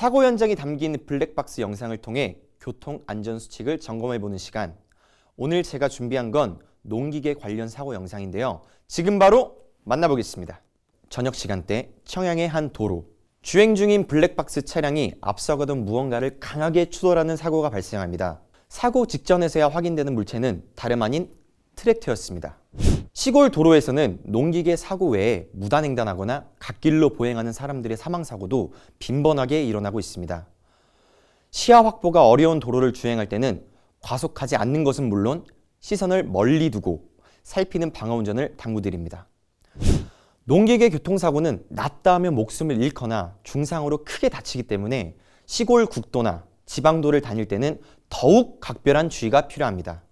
사고 현장이 담긴 블랙박스 영상을 통해 교통 안전 수칙을 점검해 보는 시간. 오늘 제가 준비한 건 농기계 관련 사고 영상인데요. 지금 바로 만나보겠습니다. 저녁 시간대 청양의 한 도로. 주행 중인 블랙박스 차량이 앞서가던 무언가를 강하게 추돌하는 사고가 발생합니다. 사고 직전에서야 확인되는 물체는 다름 아닌 트랙터였습니다. 시골 도로에서는 농기계 사고 외에 무단횡단하거나 갓길로 보행하는 사람들의 사망 사고도 빈번하게 일어나고 있습니다. 시야 확보가 어려운 도로를 주행할 때는 과속하지 않는 것은 물론 시선을 멀리 두고 살피는 방어 운전을 당부드립니다. 농기계 교통사고는 낫다 하면 목숨을 잃거나 중상으로 크게 다치기 때문에 시골 국도나 지방도를 다닐 때는 더욱 각별한 주의가 필요합니다.